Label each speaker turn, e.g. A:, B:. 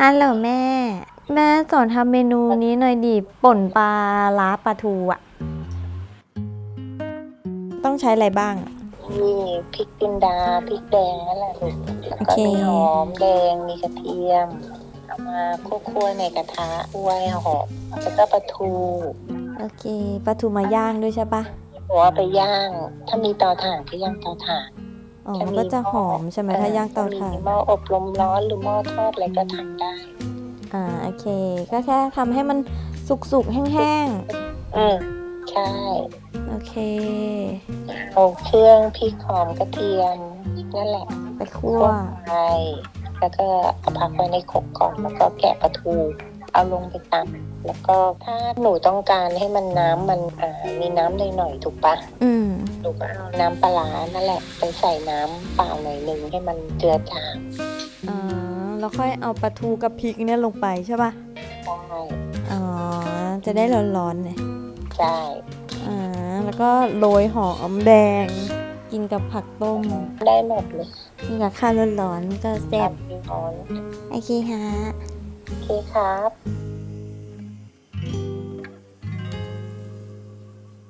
A: ฮัลโหลแม่ แม่สอนทำเมนูนี้หน่อยดิป่นปลาล้าปลาทูอะต้องใช้อะไรบ้าง
B: มีพริกจินดาพริกแดงนั่นแหละลูกแล้วก็
A: โอเค
B: มีหอมแดงมีกระเทียมเอามาคั่วๆในกระทะคั่วให้หอมแล้วก็ปลาทู
A: โอเคปลาทูมาย่างด้วยใช่ปะ
B: หัวไปย่าง ถ้ามีเตาถ่านก็ย่างเตาถ่าน
A: อ๋อ
B: ถ้า
A: มันก็จะหอมใช่ไหมถ้าย่างเตาถ่าน
B: มีหม้ออบลมร้อนหรือหม้อทอดอะไรก็ทำได้
A: อ่าโอเค ก็แค่ทำให้มันสุกๆ แห้ง
B: อืมใช่
A: ๆ โอเค
B: เอาเครื่องพริกหอมกระเทียมนั่นแหละ
A: ไปคั่ว
B: ไปแล้วก็เอาพักไว้ในขกก่อนแล้วก็แกะปลาทู เอาลงไปตำแล้วก็ถ้าหนูต้องการให้มันน้ำมันอ่ามีน้ำหน่อยๆถูกปะ
A: อืม
B: หนูก็เอาน้ำปลาร้านั่นแหละ ไปใส่น้ำเปล่าหน่อยหนึ่งให้มันเจือจาง
A: อ่าแล้วค่อยเอาปลาทูกับพริกเนี่ยลงไปใช่ปะ
B: ได้
A: อ๋อจะได้ร้อนๆเนี่ย
B: ใช่
A: อ่าแล้วก็โรยหอมแดง กินกับผักต้ม
B: ได้หมดเลย
A: กินกับข้าวร้อนๆก็แซ่บ
B: ทำร้อน
A: โอเคฮะ
B: โอเคครับ